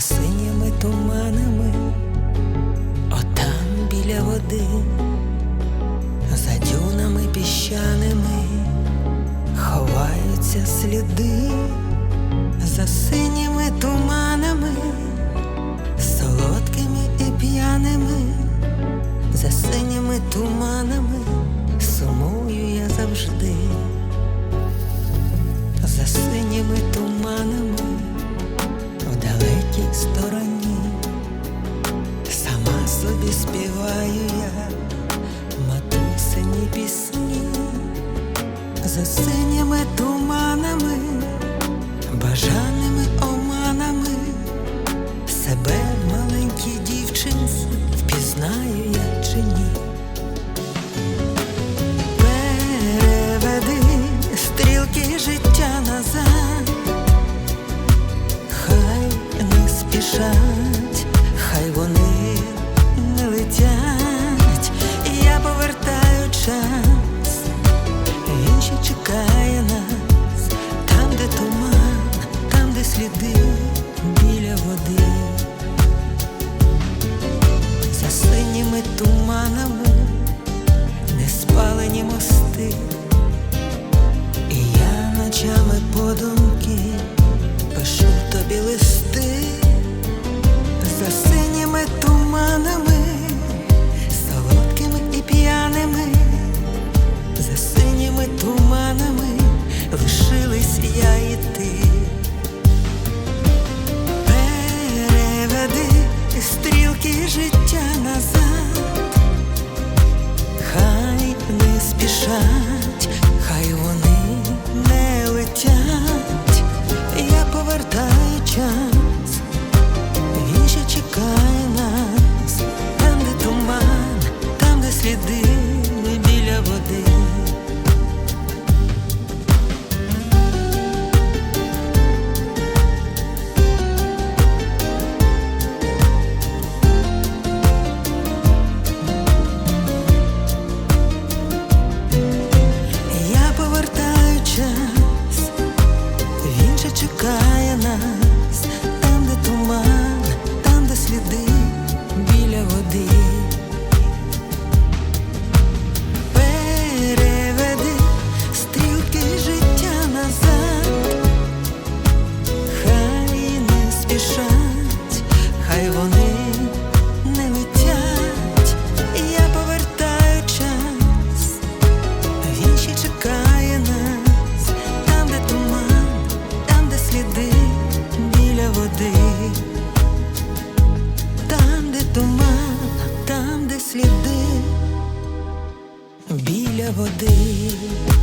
синіми туманами, отам біля води, за дюнами піщаними ховаються сліди, за синіми туманами, солодкими і п'яними, за синіми туманами стороні, сама собі співаю я матусині пісні, за синіми туманами, бажаними оманами, не за синіми туманами, солодкими і п'яними, за синіми туманами лишились я і ти. Переведи стрілки життя назад, хай не спішать, хай вони не летять, я повертаю час, там, води.